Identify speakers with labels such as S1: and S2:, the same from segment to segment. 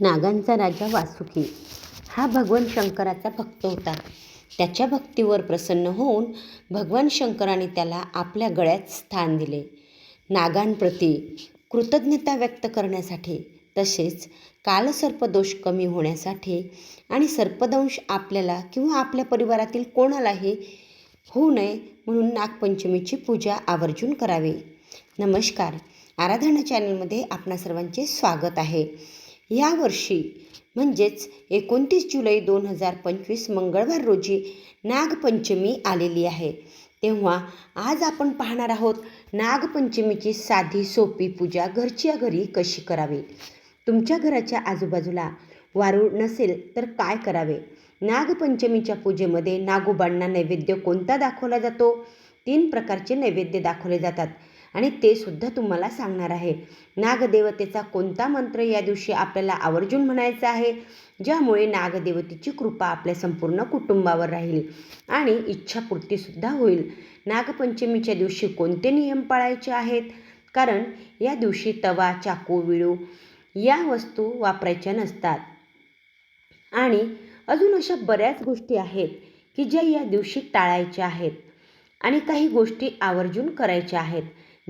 S1: नागांचा राजा वासुकी. हा भगवान शंकराचा भक्त होता. त्याच्या भक्तीवर प्रसन्न होऊन भगवान शंकराने त्याला आपल्या गळ्यात स्थान दिले. नागांप्रती कृतज्ञता व्यक्त करण्यासाठी तसेच कालसर्पदोष कमी होण्यासाठी आणि सर्पदंश आपल्याला किंवा आपल्या परिवारातील कोणालाही होऊ नये म्हणून नागपंचमीची पूजा आवर्जून करावी. नमस्कार. आराधना चॅनलमध्ये आपणा सर्वांचे स्वागत आहे. यावर्षी म्हणजेच एकोणतीस जुलै दोन हजार पंचवीस मंगळवार रोजी नागपंचमी आलेली आहे. तेव्हा आज आपण पाहणार आहोत नागपंचमीची साधी सोपी पूजा घरच्या घरी कशी करावी? तुमच्या घराच्या आजूबाजूला वारूळ नसेल तर काय करावे? नागपंचमीच्या पूजेमध्ये नागोबांना नैवेद्य कोणता दाखवला जातो? तीन प्रकारचे नैवेद्य दाखवले जातात. आणि ते सुद्धा तुम्हाला सांगणार आहे. नागदेवतेचा कोणता मंत्र या दिवशी आपल्याला आवर्जून म्हणायचा आहे? ज्यामुळे नागदेवतेची कृपा आपल्या संपूर्ण कुटुंबावर राहील आणि इच्छापूर्तीसुद्धा होईल. नागपंचमीच्या दिवशी कोणते नियम पाळायचे आहेत? कारण या दिवशी तवा चाकू विळू या वस्तू वापरायच्या नसतात. आणि अजून अशा बऱ्याच गोष्टी आहेत की ज्या या दिवशी टाळायच्या आहेत आणि काही गोष्टी आवर्जून करायच्या आहेत.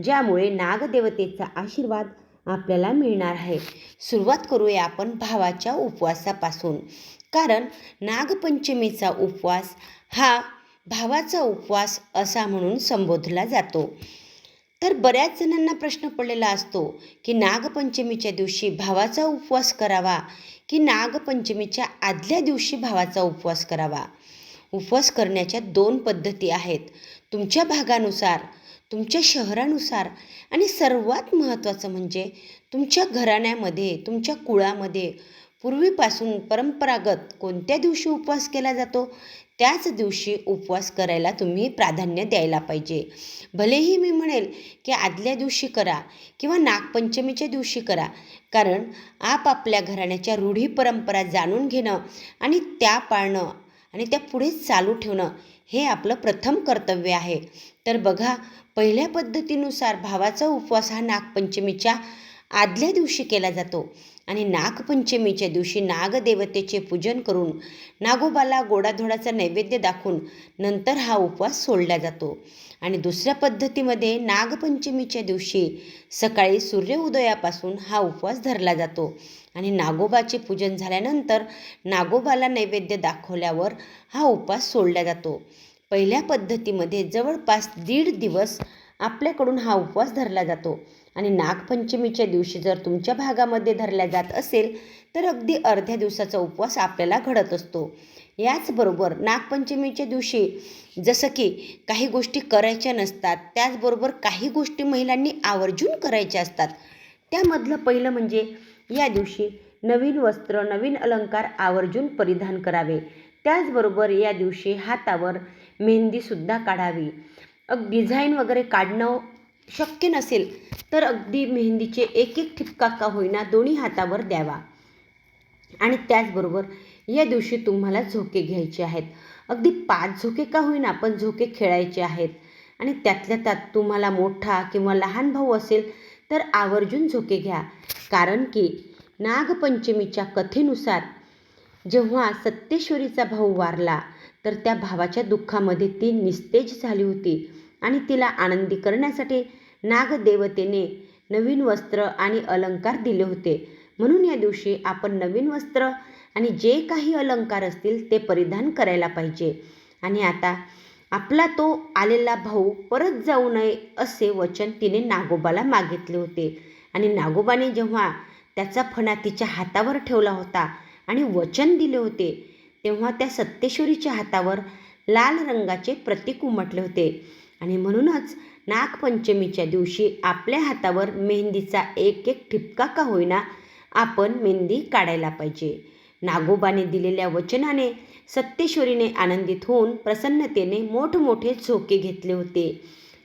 S1: ज्यामुळे नागदेवतेचा आशीर्वाद आपल्याला मिळणार आहे. सुरुवात करूया आपण भावाच्या उपवासापासून. कारण नागपंचमीचा उपवास हा भावाचा उपवास असा म्हणून संबोधला जातो. तर बऱ्याच जणांना प्रश्न पडलेला असतो की नागपंचमीच्या दिवशी भावाचा उपवास करावा की नागपंचमीच्या आदल्या दिवशी भावाचा उपवास करावा? उपवास करण्याच्या दोन पद्धती आहेत. तुमच्या भागानुसार तुमच्या शहरानुसार आणि सर्वात महत्त्वाचं म्हणजे तुमच्या घराण्यामध्ये तुमच्या कुळामध्ये पूर्वीपासून परंपरागत कोणत्या दिवशी उपवास केला जातो? त्याच दिवशी उपवास करायला तुम्ही प्राधान्य द्यायला पाहिजे. भलेही मी म्हणेल की आदल्या दिवशी करा किंवा नागपंचमीच्या दिवशी करा कारण आपापल्या घराण्याच्या रूढी परंपरा जाणून घेणं आणि त्या पाळणं आणि त्या पुढे चालू ठेवणं हे आपलं प्रथम कर्तव्य आहे. तर बघा पहिल्या पद्धतीनुसार भावाचा उपवास हा नागपंचमीच्या आदल्या दिवशी केला जातो. आणि नागपंचमीच्या दिवशी नागदेवतेचे पूजन करून नागोबाला गोडाधोडाचा नैवेद्य दाखवून नंतर हा उपवास सोडला जातो. आणि दुसऱ्या पद्धतीमध्ये नागपंचमीच्या दिवशी सकाळी सूर्योदयापासून हा उपवास धरला जातो. आणि नागोबाचे पूजन झाल्यानंतर नागोबाला नैवेद्य दाखवल्यावर हा उपवास सोडला जातो. पहिल्या पद्धतीमध्ये जवळपास दीड दिवस आपल्याकडून हा उपवास धरला जातो. आणि नागपंचमीच्या दिवशी जर तुमच्या भागामध्ये धरल्या जात असेल तर अगदी अर्ध्या दिवसाचा उपवास आपल्याला घडत असतो. याचबरोबर नागपंचमीच्या दिवशी जसं की काही गोष्टी करायच्या नसतात त्याचबरोबर काही गोष्टी महिलांनी आवर्जून करायच्या असतात. त्यामधलं पहिलं म्हणजे या दिवशी नवीन वस्त्र नवीन अलंकार आवर्जून परिधान करावे. त्याचबरोबर या दिवशी हातावर मेहंदीसुद्धा काढावी. अग डिझाईन वगैरे काढणं शक्य नसेल तर अगदी मेहंदीचे एक एक ठिपका का होईना दोन्ही हातावर द्यावा. आणि त्याचबरोबर या दिवशी तुम्हाला झोके घ्यायचे आहेत. अगदी पाच झोके का होईना पण झोके खेळायचे आहेत. आणि त्यातल्या त्यात तुम्हाला मोठा किंवा लहान भाऊ असेल तर आवर्जून झोके घ्या. कारण की नागपंचमीच्या कथेनुसार जेव्हा सत्तेश्वरीचा भाऊ वारला तर त्या भावाच्या दुःखामध्ये ती निस्तेज झाली होती. आणि तिला आनंदी करण्यासाठी नागदेवतेने नवीन वस्त्र आणि अलंकार दिले होते. म्हणून या दिवशी आपण नवीन वस्त्र आणि जे काही अलंकार असतील ते परिधान करायला पाहिजे. आणि आता आपला तो आलेला भाऊ परत जाऊ नये असे वचन तिने नागोबाला मागितले होते. आणि नागोबाने जेव्हा त्याचा फणा तिच्या हातावर ठेवला होता आणि वचन दिले होते तेव्हा त्या सत्तेश्वरीच्या हातावर लाल रंगाचे प्रतीक उमटले होते. आणि म्हणूनच नागपंचमीच्या दिवशी आपल्या हातावर मेहंदीचा एक एक ठिपका का होईना आपण मेहंदी काढायला पाहिजे. नागोबाने दिलेल्या वचनाने सत्तेश्वरीने आनंदित होऊन प्रसन्नतेने मोठमोठे झोके घेतले होते.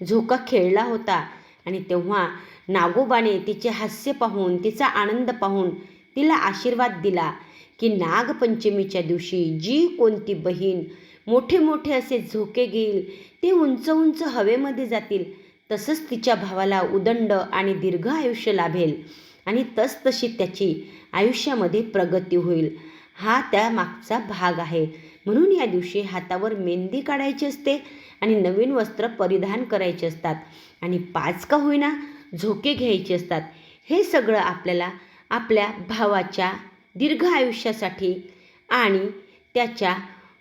S1: झोका खेळला होता आणि तेव्हा नागोबाने तिचे हास्य पाहून तिचा आनंद पाहून तिला आशीर्वाद दिला की नागपंचमीच्या दिवशी जी कोणती बहीण मोठे मोठे असे झोके घेईल. ते उंच उंच हवेमध्ये जातील. तसंच तिच्या भावाला उदंड आणि दीर्घ आयुष्य लाभेल. आणि तसतशी त्याची आयुष्यामध्ये प्रगती होईल. हा त्या मागचा भाग आहे. म्हणून या दिवशी हातावर मेहंदी काढायची असते आणि नवीन वस्त्र परिधान करायचे असतात. आणि पाच का होईना झोके घ्यायचे असतात. हे सगळं आपल्याला आपल्या भावाच्या दीर्घ आयुष्यासाठी आणि त्याच्या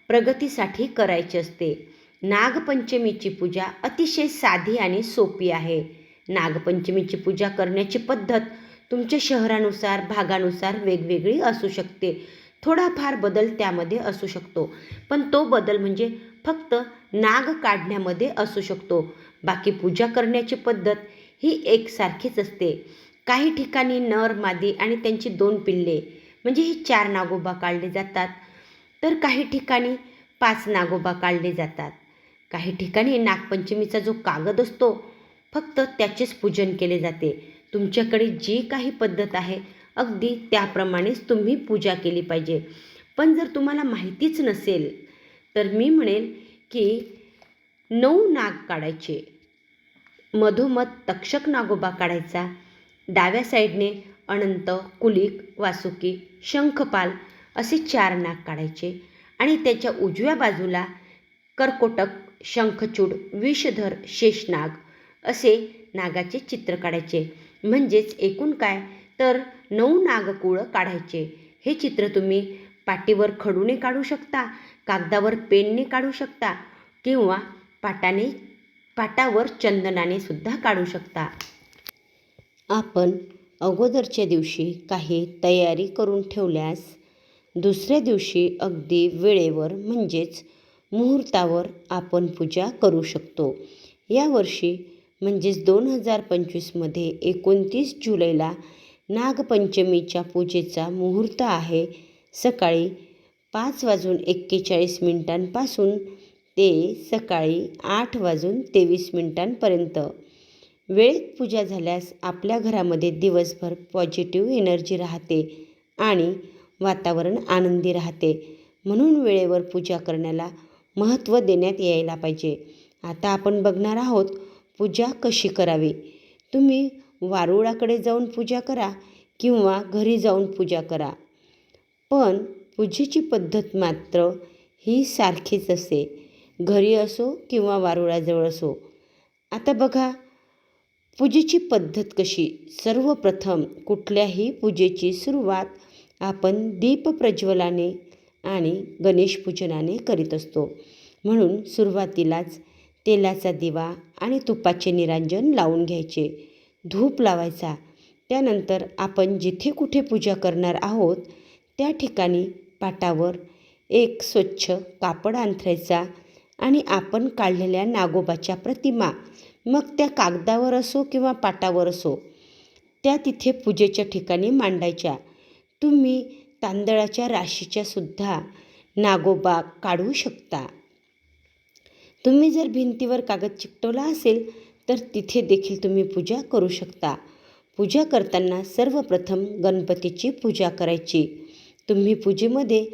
S1: प्रगतीसाठी करायची असते. नागपंचमीची पूजा अतिशय साधी आणि सोपी आहे. नागपंचमीची पूजा करण्याची पद्धत तुमच्या शहरानुसार भागानुसार वेगवेगळी असू शकते. थोडाफार बदल त्यामध्ये असू शकतो. पण तो बदल म्हणजे फक्त नाग काढण्यामध्ये असू शकतो. बाकी पूजा करण्याची पद्धत ही एकसारखीच असते. काही ठिकाणी नर मादी आणि त्यांची दोन पिल्ले म्हणजे ही चार नागोबा काढले जातात. तर काही ठिकाणी पाच नागोबा काढले जातात. काही ठिकाणी नागपंचमीचा जो कागद असतो फक्त त्याचेच पूजन केले जाते. तुमच्याकडे जी काही पद्धत आहे अगदी त्याप्रमाणेच तुम्ही पूजा केली पाहिजे. पण जर तुम्हाला माहितीच नसेल तर मी म्हणेल की नऊ नाग काढायचे. मधोमध तक्षक नागोबा काढायचा. डाव्या साईडने अनंत कुलिक वासुकी शंखपाल असे चार नाग काढायचे आणि त्याच्या उजव्या बाजूला कर्कोटक शंखचूड विषधर शेषनाग असे नागाचे चित्र काढायचे. म्हणजेच एकूण काय? तर नऊ नागकुळं काढायचे. हे चित्र तुम्ही पाटीवर खडूने काढू शकता कागदावर पेनने काढू शकता किंवा पाटाने पाटावर चंदनाने सुद्धा काढू शकता. आपण अगोदरच्या दिवशी काही तयारी करून ठेवल्यास दुसऱ्या दिवशी अगदी वेळेवर म्हणजेच मुहूर्तावर आपण पूजा करू शकतो. यावर्षी म्हणजेच दोन हजार पंचवीसमध्ये एकोणतीस जुलैला नागपंचमीच्या पूजेचा मुहूर्त आहे. सकाळी पाच वाजून एक्केचाळीस मिनिटांपासून ते सकाळी आठ वाजून तेवीस मिनिटांपर्यंत. वेळेत पूजा झाल्यास आपल्या घरामध्ये दिवसभर पॉझिटिव्ह एनर्जी राहते आणि वातावरण आनंदी राहते. म्हणून वेळेवर पूजा करण्याला महत्त्व देण्यात यायला पाहिजे. आता आपण बघणार आहोत पूजा कशी करावी? तुम्ही वारुळाकडे जाऊन पूजा करा किंवा घरी जाऊन पूजा करा. पण पूजेची पद्धत मात्र ही सारखीच असते. घरी असो किंवा वारुळाजवळ असो. आता बघा पूजेची पद्धत कशी? सर्वप्रथम कुठल्याही पूजेची सुरुवात आपण दीपप्रज्वलाने आणि गणेशपूजनाने करीत असतो. म्हणून सुरुवातीलाच तेलाचा दिवा आणि तुपाचे निरांजन लावून घ्यायचे. धूप लावायचा. त्यानंतर आपण जिथे कुठे पूजा करणार आहोत त्या ठिकाणी पाटावर एक स्वच्छ कापड अंथरायचा आणि आपण काढलेल्या नागोबाच्या प्रतिमा. मग त्या कागदावर असो किंवा पाटावर असो त्या तिथे पूजेच्या ठिकाणी मांडायच्या. तुम्ही तांदळाच्या राशीच्या सुद्धा नागोबा काढू शकता. तुम्ही जर भिंतीवर कागद चिकटवला असेल तर तिथे देखील तुम्ही पूजा करू शकता. पूजा करताना सर्वप्रथम गणपतीची पूजा करायची. तुम्ही पूजेमध्ये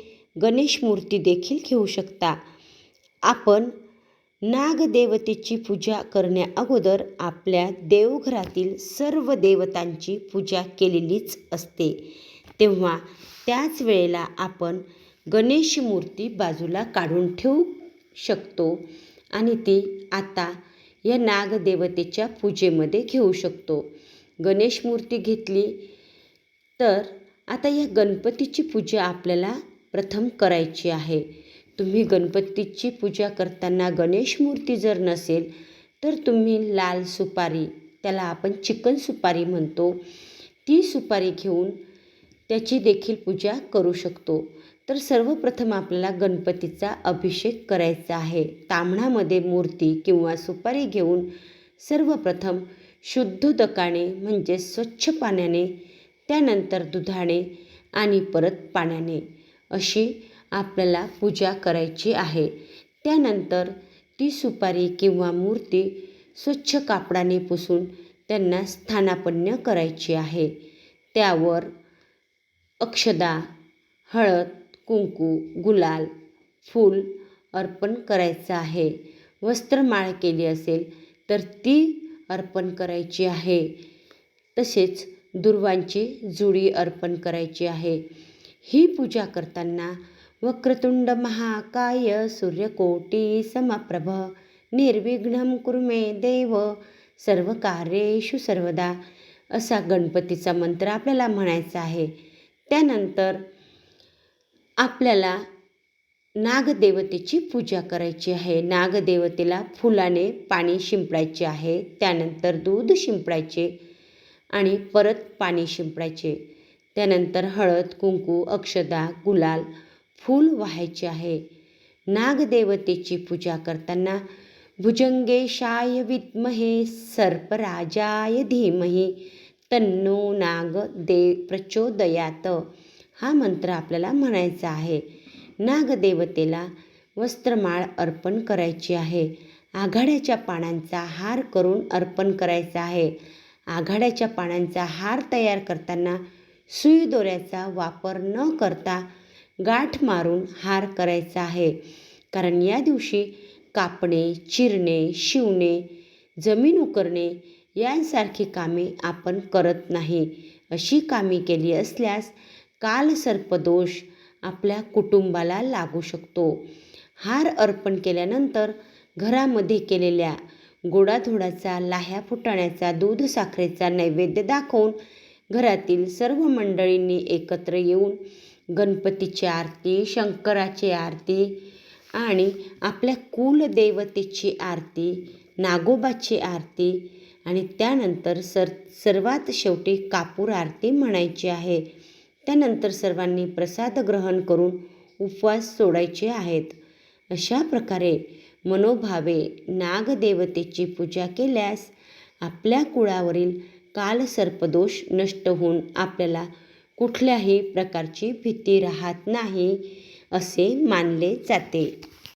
S1: गणेश मूर्ती देखील घेऊ शकता. आपण नागदेवतेची पूजा करण्या अगोदर आपल्या देवघरातील सर्व देवतांची पूजा केलेलीच असते. तेव्हा त्याच वेळेला आपण गणेश मूर्ती बाजूला काढून ठेवू शकतो आणि ती आता या नागदेवतेच्या पूजेमध्ये घेऊ शकतो. गणेश मूर्ती घेतली तर आता या गणपतीची पूजा आपल्याला प्रथम करायची आहे. तुम्ही गणपतीची पूजा करताना गणेश मूर्ती जर नसेल तर तुम्ही लाल सुपारी त्याला आपण चिकन सुपारी म्हणतो ती सुपारी घेऊन त्याची देखील पूजा करू शकतो. तर सर्वप्रथम आपल्याला गणपतीचा अभिषेक करायचा आहे. तांबणामध्ये मूर्ती किंवा सुपारी घेऊन सर्वप्रथम शुद्धोदकाने म्हणजे स्वच्छ पाण्याने त्यानंतर दुधाने आणि परत पाण्याने अशी आपल्याला पूजा करायची आहे. त्यानंतर ती सुपारी किंवा मूर्ती स्वच्छ कापडाने पुसून त्यांना स्थानापन्न करायची आहे. त्यावर अक्षदा हळद कुंकू गुलाल फूल अर्पण करायचं आहे. वस्त्रमाळ केली असेल तर ती अर्पण करायची आहे. तसेच दुर्वांची जुडी अर्पण करायची आहे. ही पूजा करताना वक्रतुंड महाकाय सूर्यकोटी समप्रभ निर्विघ्न कुर्मे देव सर्व कार्येषु सर्वदा असा गणपतीचा मंत्र आपल्याला म्हणायचा आहे. त्यानंतर आपल्याला नागदेवतेची पूजा करायची आहे. नागदेवतेला फुलाने पाणी शिंपडायचे आहे. त्यानंतर दूध शिंपडायचे आणि परत पाणी शिंपडायचे. त्यानंतर हळद कुंकू अक्षदा गुलाल फूल व्हायचे आहे. नागदेवतेची पूजा करताना भुजंगेशाय विद्महे सर्पराजाय धीमही तन्नो नाग दे प्रचोदयात. हा मंत्र आपल्याला म्हणायचा आहे. नागदेवतेला वस्त्रमाळ अर्पण करायची आहे. आघाड्याच्या पानांचा हार करून अर्पण करायचा आहे. आघाड्याच्या पानांचा हार तयार करताना सुई दोऱ्याचा वापर न करता गाठ मारून हार करायचा आहे. कारण या दिवशी कापणे चिरणे शिवणे जमीन उकरणे यांसारखी कामे आपण करत नाही. अशी कामे केली असल्यास कालसर्पदोष आपल्या कुटुंबाला लागू शकतो. हार अर्पण केल्यानंतर घरामध्ये केलेल्या गोडाधोडाचा लाह्या फुटाण्याचा दूध साखरेचा नैवेद्य दाखवून घरातील सर्व मंडळींनी एकत्र येऊन गणपतीची आरती शंकराची आरती आणि आपल्या कुलदेवतेची आरती नागोबाची आरती आणि त्यानंतर सर सर्वात शेवटी कापूर आरती म्हणायची आहे. त्यानंतर सर्वांनी प्रसाद ग्रहण करून उपवास सोडायचे आहेत. अशा प्रकारे मनोभावे नागदेवतेची पूजा केल्यास आपल्या कुळावरील कालसर्पदोष नष्ट होऊन आपल्याला कुठल्याही प्रकारची भीती राहत नाही असे मानले जाते.